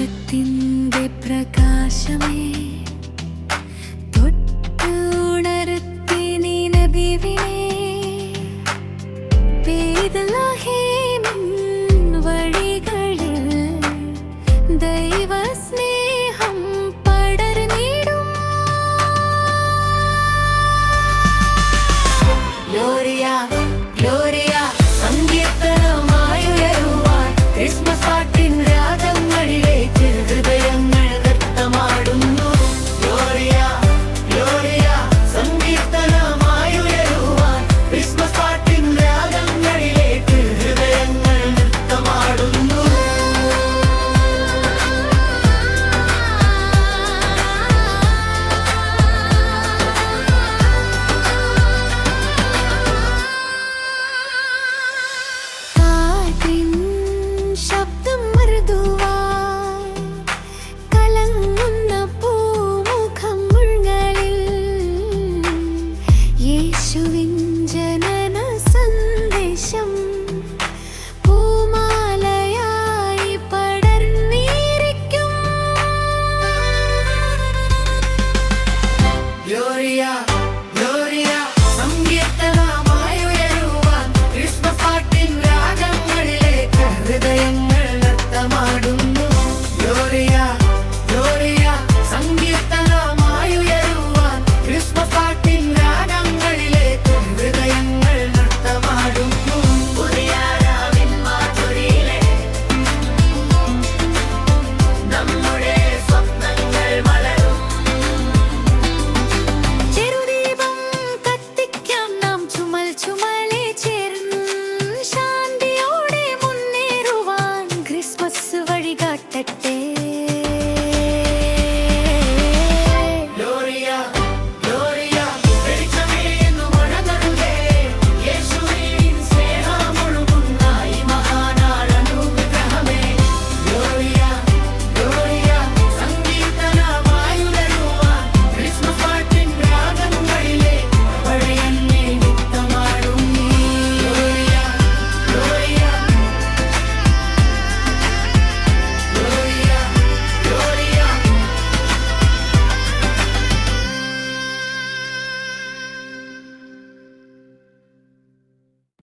സ്വർഗത്തിന്റെ പ്രകാശമേ തൊട്ടുണർത്തി നീ നബിവിനെ പേതലാഹേമിൻ വഴികളിൽ ദൈവസ്നേ Gloria.